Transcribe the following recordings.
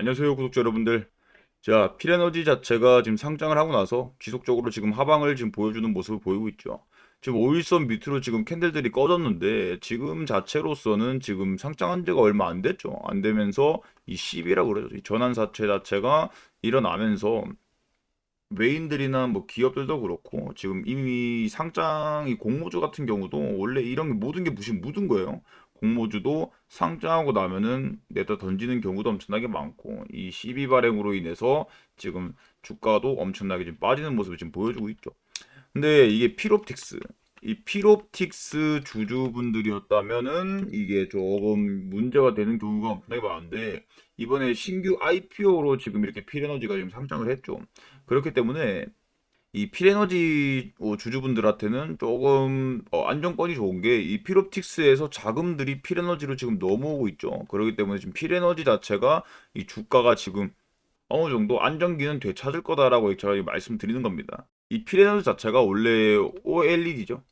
안녕하세요, 구독자 여러분들. 자, 필에너지 자체가 지금 상장을 하고 나서 지속적으로 지금 하방을 지금 보여주는 모습을 보이고 있죠. 지금 5일선 밑으로 지금 캔들들이 꺼졌는데 지금 자체로서는 지금 상장한 지가 얼마 안 됐죠. 안 되면서 이 10이라고 그러죠. 이 전환 사채 자체가 일어나면서 외인들이나 뭐 기업들도 그렇고 지금 이미 상장이 공모주 같은 경우도 원래 이런 게 모든 게 무시 묻은 거예요. 공모주도 상장하고 나면은 내다 던지는 경우도 엄청나게 많고 이 시비 발행으로 인해서 지금 주가도 엄청나게 지금 빠지는 모습을 지금 보여주고 있죠. 근데 이게 필옵틱스 이 필옵틱스 주주분들이었다면은 이게 조금 문제가 되는 경우가 엄청나게 많은데 이번에 신규 IPO로 지금 이렇게 필에너지가 지금 상장을 했죠. 그렇기 때문에 이 필에너지 어, 주주분들한테는 조금 어, 안정권이 좋은 게 이 필옵틱스에서 자금들이 필에너지로 지금 넘어오고 있죠. 그렇기 때문에 지금 필에너지 자체가 이 주가가 지금 어느 정도 안정기는 되찾을 거다라고 제가 말씀드리는 겁니다. 이 필에너지 자체가 원래 OLED죠.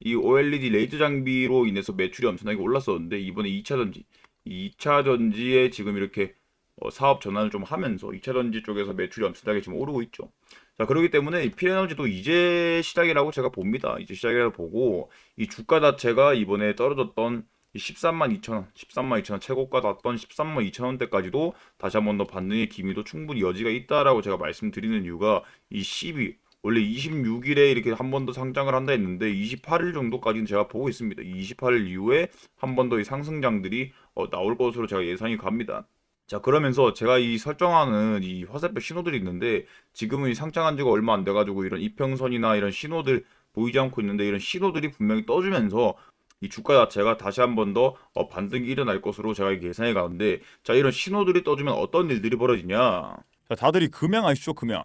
이 OLED 레이저 장비로 인해서 매출이 엄청나게 올랐었는데 이번에 2차 전지, 2차 전지에 지금 이렇게 어, 사업 전환을 좀 하면서 2차 전지 쪽에서 매출이 엄청나게 지금 오르고 있죠. 자, 그렇기 때문에 이 필에너지도 이제 시작이라고 제가 봅니다. 이제 시작이라고 보고 이 주가 자체가 이번에 떨어졌던 이 13만 2천 원, 13만 2천 원 최고가 났던 13만 2천 원대까지도 다시 한 번 더 반등의 기미도 충분히 여지가 있다라고 제가 말씀드리는 이유가 이 12, 원래 26일에 이렇게 한 번 더 상장을 한다 했는데 28일 정도까지는 제가 보고 있습니다. 28일 이후에 한 번 더 이 상승장들이 어, 나올 것으로 제가 예상이 갑니다. 자, 그러면서 제가 이 설정하는 이 화살표 신호들이 있는데 지금은 이 상장한 지가 얼마 안 돼가지고 이런 이평선이나 이런 신호들 보이지 않고 있는데 이런 신호들이 분명히 떠주면서 이 주가 자체가 다시 한 번더 어, 반등이 일어날 것으로 제가 예상해 가는데 자 이런 신호들이 떠주면 어떤 일들이 벌어지냐 자, 다들 이 금양 아시죠? 금양.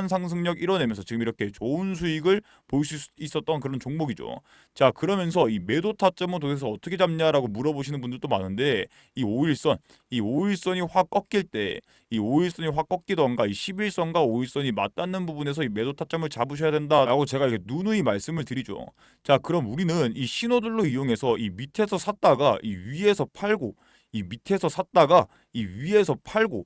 상승력 이뤄내면서 지금 이렇게 좋은 수익을 볼수 있었던 그런 종목이죠. 자, 그러면서 이 매도 타점은 도대체 어떻게 잡냐라고 물어보시는 분들도 많은데 이 5일선, 이 5일선이 확 꺾일 때, 이 5일선이 확 꺾이던가 이 11선과 5일선이 맞닿는 부분에서 이 매도 타점을 잡으셔야 된다라고 제가 이렇게 누누이 말씀을 드리죠. 자, 그럼 우리는 이 신호들로 이용해서 이 밑에서 샀다가 이 위에서 팔고 이 밑에서 샀다가 이 위에서 팔고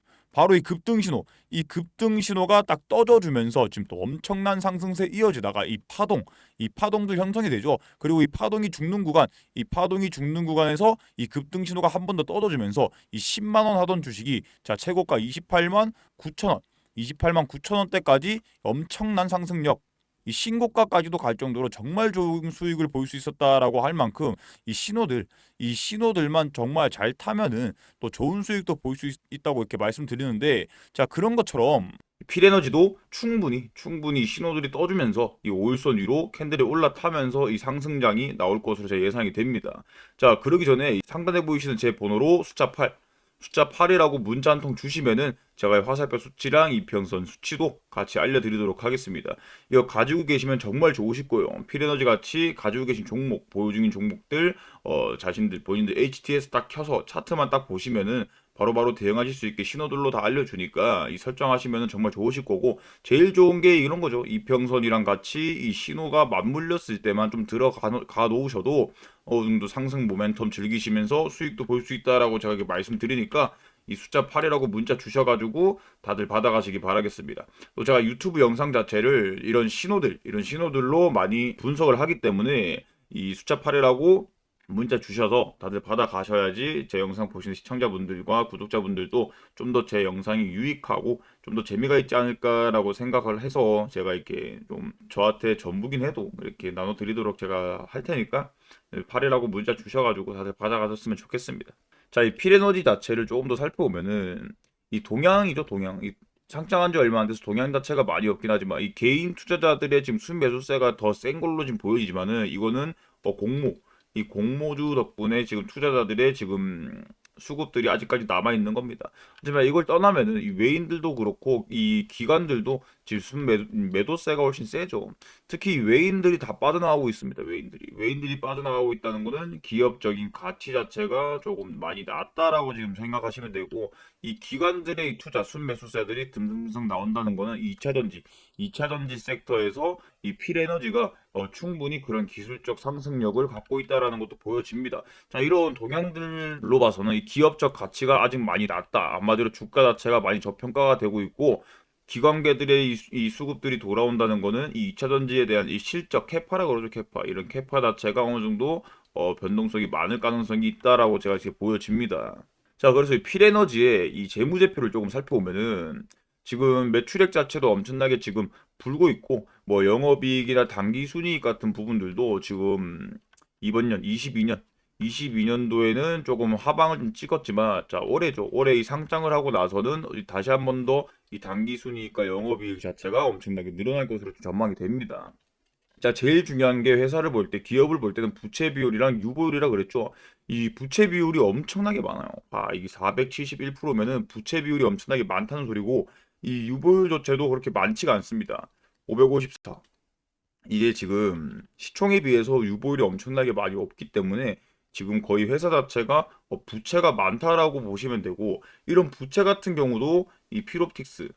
바로 이 급등 신호, 이 급등 신호가 딱 떠져주면서 지금 또 엄청난 상승세 이어지다가 이 파동, 이 파동도 형성이 되죠. 그리고 이 파동이 죽는 구간, 이 파동이 죽는 구간에서 이 급등 신호가 한 번 더 떠져주면서 이 10만 원 하던 주식이 자 최고가 28만 9천 원, 28만 9천 원대까지 엄청난 상승력. 이 신고가까지도 갈 정도로 정말 좋은 수익을 볼 수 있었다라고 할 만큼 이 신호들 이 신호들만 정말 잘 타면은 또 좋은 수익도 볼 수 있다고 이렇게 말씀드리는데 자 그런 것처럼 필에너지도 충분히 충분히 신호들이 떠주면서 이 5일선 위로 캔들이 올라타면서 이 상승장이 나올 것으로 제 예상이 됩니다. 자 그러기 전에 상단에 보이시는 제 번호로 숫자 8 숫자 8이라고 문자 한 통 주시면은 제가 화살표 수치랑 이평선 수치도 같이 알려드리도록 하겠습니다. 이거 가지고 계시면 정말 좋으실 거예요. 필에너지 같이 가지고 계신 종목, 보유 중인 종목들, 어, 자신들, 본인들 HTS 딱 켜서 차트만 딱 보시면은 바로 바로 대응하실 수 있게 신호들로 다 알려주니까 이 설정하시면 정말 좋으실 거고 제일 좋은 게 이런 거죠. 이평선이랑 같이 이 신호가 맞물렸을 때만 좀 들어가 가 놓으셔도 어느 정도 상승 모멘텀 즐기시면서 수익도 볼 수 있다라고 제가 이렇게 말씀드리니까 이 숫자 8이라고 문자 주셔가지고 다들 받아가시기 바라겠습니다. 또 제가 유튜브 영상 자체를 이런 신호들, 이런 신호들로 많이 분석을 하기 때문에 이 숫자 8이라고 문자 주셔서 다들 받아가셔야지 제 영상 보시는 시청자분들과 구독자분들도 좀 더 제 영상이 유익하고 좀 더 재미가 있지 않을까라고 생각을 해서 제가 이렇게 좀 저한테 전부긴 해도 이렇게 나눠드리도록 제가 할 테니까 8이라고 문자 주셔가지고 다들 받아가셨으면 좋겠습니다. 자, 이 필에너지 자체를 조금 더 살펴보면은 이 동향이죠, 동향. 이 상장한 지 얼마 안 돼서 동향 자체가 많이 없긴 하지만 이 개인 투자자들의 지금 순매수세가 더 센 걸로 지금 보여지지만은 이거는 어, 공모, 이 공모주 덕분에 지금 투자자들의 지금 수급들이 아직까지 남아 있는 겁니다. 하지만 이걸 떠나면은 이 외인들도 그렇고 이 기관들도 지금 순매 매도세가 훨씬 세죠. 특히 이 외인들이 다 빠져나가고 있습니다. 외인들이 외인들이 빠져나가고 있다는 거는 기업적인 가치 자체가 조금 많이 낮다라고 지금 생각하시면 되고 이 기관들의 이 투자 순매수세들이 듬성듬성 나온다는 거는 2차 전지, 2차 전지 섹터에서 이 필에너지가 어, 충분히 그런 기술적 상승력을 갖고 있다라는 것도 보여집니다. 자, 이런 동향들로 봐서는 이 기업적 가치가 아직 많이 낮다. 한마디로 주가 자체가 많이 저평가가 되고 있고 기관계들의 이, 이 수급들이 돌아온다는 거는 이 2차 전지에 대한 이 실적 캐파라 그러죠, 캐파. 이런 캐파 자체가 어느 정도 어, 변동성이 많을 가능성이 있다라고 제가 지금 보여집니다. 자, 그래서 이 필에너지의 이 재무제표를 조금 살펴보면은 지금 매출액 자체도 엄청나게 지금 불고 있고 뭐 영업이익이나 당기순이익 같은 부분들도 지금 이번 년 22년 22년도에는 조금 하방을 좀 찍었지만 자 올해죠 올해 이 상장을 하고 나서는 다시 한 번 더 이 당기순이익과 영업이익 자체가 엄청나게 늘어날 것으로 좀 전망이 됩니다. 자, 제일 중요한 게 회사를 볼 때, 기업을 볼 때는 부채 비율이랑 유보율이라 그랬죠. 이 부채 비율이 엄청나게 많아요. 아, 이게 471%면은 부채 비율이 엄청나게 많다는 소리고, 이 유보율 자체도 그렇게 많지가 않습니다. 554. 이게 지금 시총에 비해서 유보율이 엄청나게 많이 없기 때문에 지금 거의 회사 자체가 어, 부채가 많다라고 보시면 되고, 이런 부채 같은 경우도 이 필옵틱스,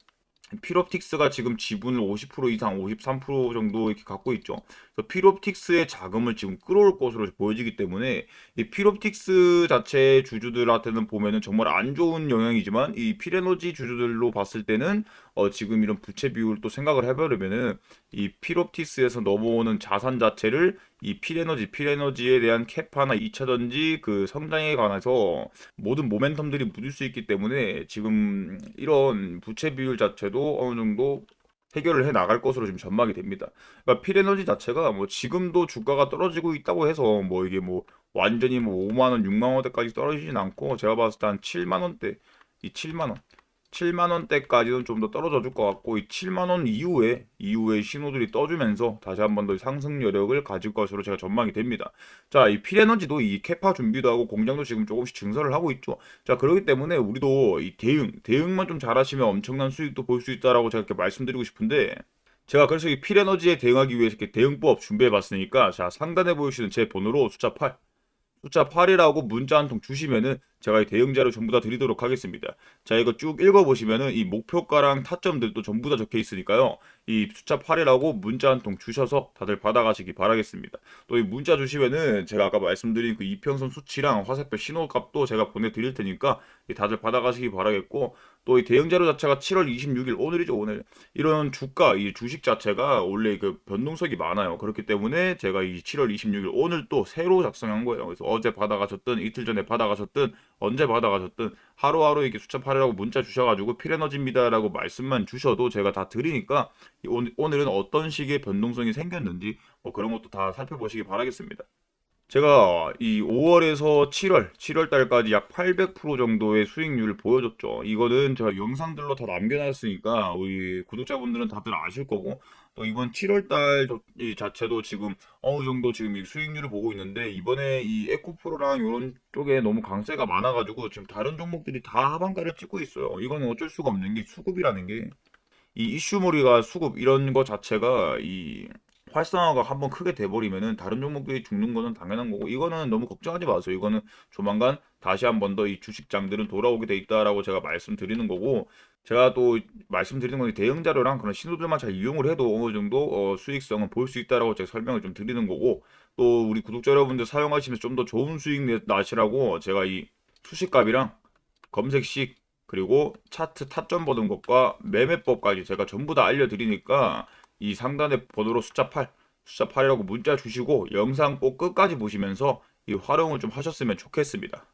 필옵틱스가 지금 지분을 50% 이상, 53% 정도 이렇게 갖고 있죠. 그래서 필옵틱스의 자금을 지금 끌어올 것으로 보여지기 때문에 이 필옵틱스 자체 주주들한테는 보면은 정말 안 좋은 영향이지만 이 필에너지 주주들로 봤을 때는 어 지금 이런 부채 비율 또 생각을 해보려면은 이 필옵틱스에서 넘어오는 자산 자체를 이 필에너지, 필에너지에 대한 캐파나 2차전지 그 성장에 관해서 모든 모멘텀들이 묻을 수 있기 때문에 지금 이런 부채 비율 자체도 어느 정도 해결을 해 나갈 것으로 지금 전망이 됩니다. 그러니까 필에너지 자체가 뭐 지금도 주가가 떨어지고 있다고 해서 뭐 이게 뭐 완전히 뭐 5만 원, 6만 원대까지 떨어지진 않고 제가 봤을 때 한 7만 원대, 이 7만 원, 7만 원대까지는 좀 더 떨어져 줄 것 같고 이 7만 원 이후에 이후에 신호들이 떠주면서 다시 한 번 더 상승 여력을 가질 것으로 제가 전망이 됩니다. 자, 이 필에너지도 이 캐파 준비도 하고 공장도 지금 조금씩 증설을 하고 있죠. 자, 그렇기 때문에 우리도 이 대응, 대응만 좀 잘하시면 엄청난 수익도 볼 수 있다라고 제가 이렇게 말씀드리고 싶은데 제가 그래서 이 필에너지에 대응하기 위해서 이렇게 대응법 준비해 봤으니까 자, 상단에 보이시는 제 번호로 숫자 8 숫자 8이라고 문자 한 통 주시면은 제가 이 대응자를 전부 다 드리도록 하겠습니다. 자, 이거 쭉 읽어보시면은 이 목표가랑 타점들도 전부 다 적혀 있으니까요. 이 숫자 8이라고 문자 한 통 주셔서 다들 받아가시기 바라겠습니다. 또 이 문자 주시면은 제가 아까 말씀드린 그 이평선 수치랑 화살표 신호값도 제가 보내드릴 테니까 다들 받아가시기 바라겠고 또 이 대응자료 자체가 7월 26일 오늘이죠 오늘 이런 주가 이 주식 자체가 원래 그 변동성이 많아요 그렇기 때문에 제가 이 7월 26일 오늘 또 새로 작성한 거예요 그래서 어제 받아가셨든 이틀 전에 받아가셨든 언제 받아가셨든 하루하루 이렇게 8이라고 문자 주셔가지고 필에너지입니다라고 말씀만 주셔도 제가 다 드리니까 오늘, 오늘은 어떤 식의 변동성이 생겼는지 뭐 그런 것도 다 살펴보시기 바라겠습니다. 제가 이 5월에서 7월, 7월 달까지 약 800% 정도의 수익률을 보여줬죠. 이거는 제가 영상들로 다 남겨놨으니까 우리 구독자분들은 다들 아실 거고 또 이번 7월 달 자체도 지금 어느 정도 지금 이 수익률을 보고 있는데 이번에 이 에코프로랑 이런 쪽에 너무 강세가 많아가지고 지금 다른 종목들이 다 하반가를 찍고 있어요. 이거는 어쩔 수가 없는 게 수급이라는 게 이 이슈몰이가 수급 이런 거 자체가 이 활성화가 한번 크게 돼버리면은 다른 종목들이 죽는 거는 당연한 거고 이거는 너무 걱정하지 마세요. 이거는 조만간 다시 한번 더 이 주식장들은 돌아오게 돼 있다라고 제가 말씀드리는 거고 제가 또 말씀드리는 건 대응 자료랑 그런 신호들만 잘 이용을 해도 어느 정도 어, 수익성은 볼 수 있다라고 제가 설명을 좀 드리는 거고 또 우리 구독자 여러분들 사용하시면서 좀 더 좋은 수익 내- 나시라고 제가 이 수식값이랑 검색식 그리고 차트 타점 보는 것과 매매법까지 제가 전부 다 알려드리니까 이 상단에 번호로 숫자 8, 숫자 8이라고 문자 주시고 영상 꼭 끝까지 보시면서 이 활용을 좀 하셨으면 좋겠습니다.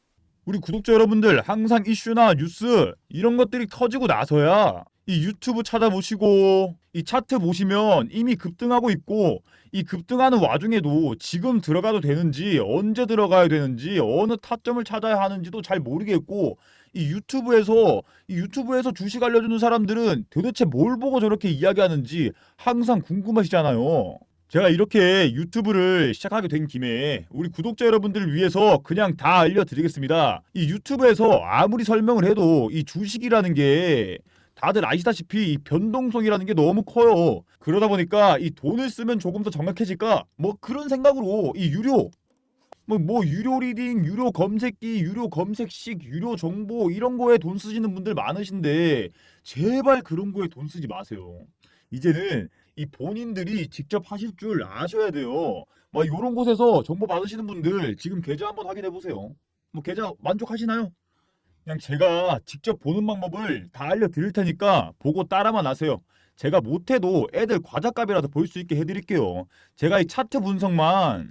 우리 구독자 여러분들 항상 이슈나 뉴스 이런 것들이 터지고 나서야 이 유튜브 찾아보시고 이 차트 보시면 이미 급등하고 있고 이 급등하는 와중에도 지금 들어가도 되는지 언제 들어가야 되는지 어느 타점을 찾아야 하는지도 잘 모르겠고 이 유튜브에서 이 유튜브에서 주식 알려주는 사람들은 도대체 뭘 보고 저렇게 이야기하는지 항상 궁금하시잖아요. 제가 이렇게 유튜브를 시작하게 된 김에 우리 구독자 여러분들을 위해서 그냥 다 알려드리겠습니다. 이 유튜브에서 아무리 설명을 해도 이 주식이라는 게 다들 아시다시피 이 변동성이라는 게 너무 커요. 그러다 보니까 이 돈을 쓰면 조금 더 정확해질까? 뭐 그런 생각으로 이 유료 뭐, 뭐 유료 리딩, 유료 검색기, 유료 검색식, 유료 정보 이런 거에 돈 쓰시는 분들 많으신데 제발 그런 거에 돈 쓰지 마세요. 이제는 이 본인들이 직접 하실 줄 아셔야 돼요. 막 이런 곳에서 정보 받으시는 분들 지금 계좌 한번 확인해 보세요. 뭐 계좌 만족하시나요? 그냥 제가 직접 보는 방법을 다 알려드릴 테니까 보고 따라만 하세요. 제가 못해도 애들 과자값이라도 볼 수 있게 해드릴게요. 제가 이 차트 분석만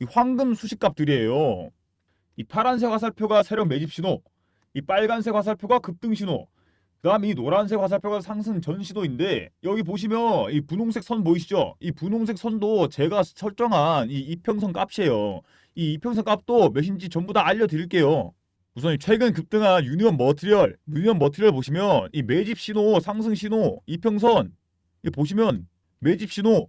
이 황금 수식값들이에요. 이 파란색 화살표가 세력 매집 신호, 이 빨간색 화살표가 급등 신호, 그다음 이 노란색 화살표가 상승 전 신호인데 여기 보시면 이 분홍색 선 보이시죠? 이 분홍색 선도 제가 설정한 이 이평선 값이에요. 이 이평선 값도 몇인지 전부 다 알려드릴게요. 우선 이 최근 급등한 유니온 머티리얼, 유니온 머티리얼 보시면 이 매집 신호, 상승 신호, 이평선 이 보시면 매집 신호,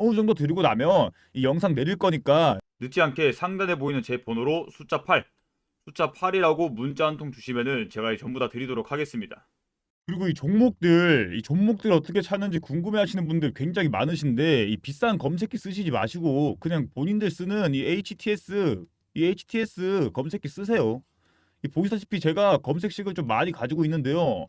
어느 정도 드리고 나면 이 영상 내릴 거니까 늦지 않게 상단에 보이는 제 번호로 숫자 8, 숫자 8이라고 문자 한 통 주시면은 제가 전부 다 드리도록 하겠습니다. 그리고 이 종목들, 이 종목들 어떻게 찾는지 궁금해하시는 분들 굉장히 많으신데 이 비싼 검색기 쓰시지 마시고 그냥 본인들 쓰는 이 HTS, 이 HTS 검색기 쓰세요. 이 보시다시피 제가 검색식을 좀 많이 가지고 있는데요.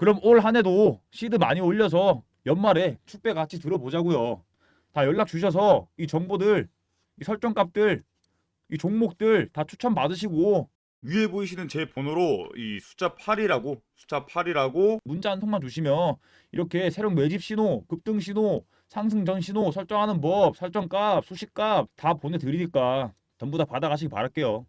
그럼 올 한해도 시드 많이 올려서 연말에 축배 같이 들어보자고요. 다 연락 주셔서 이 정보들, 이 설정값들, 이 종목들 다 추천 받으시고 위에 보이시는 제 번호로 이 숫자 8이라고 숫자 8이라고 문자 한 통만 주시면 이렇게 새로운 매집 신호, 급등 신호, 상승 전 신호 설정하는 법, 설정값, 수식값 다 보내드리니까 전부 다 받아가시기 바랄게요.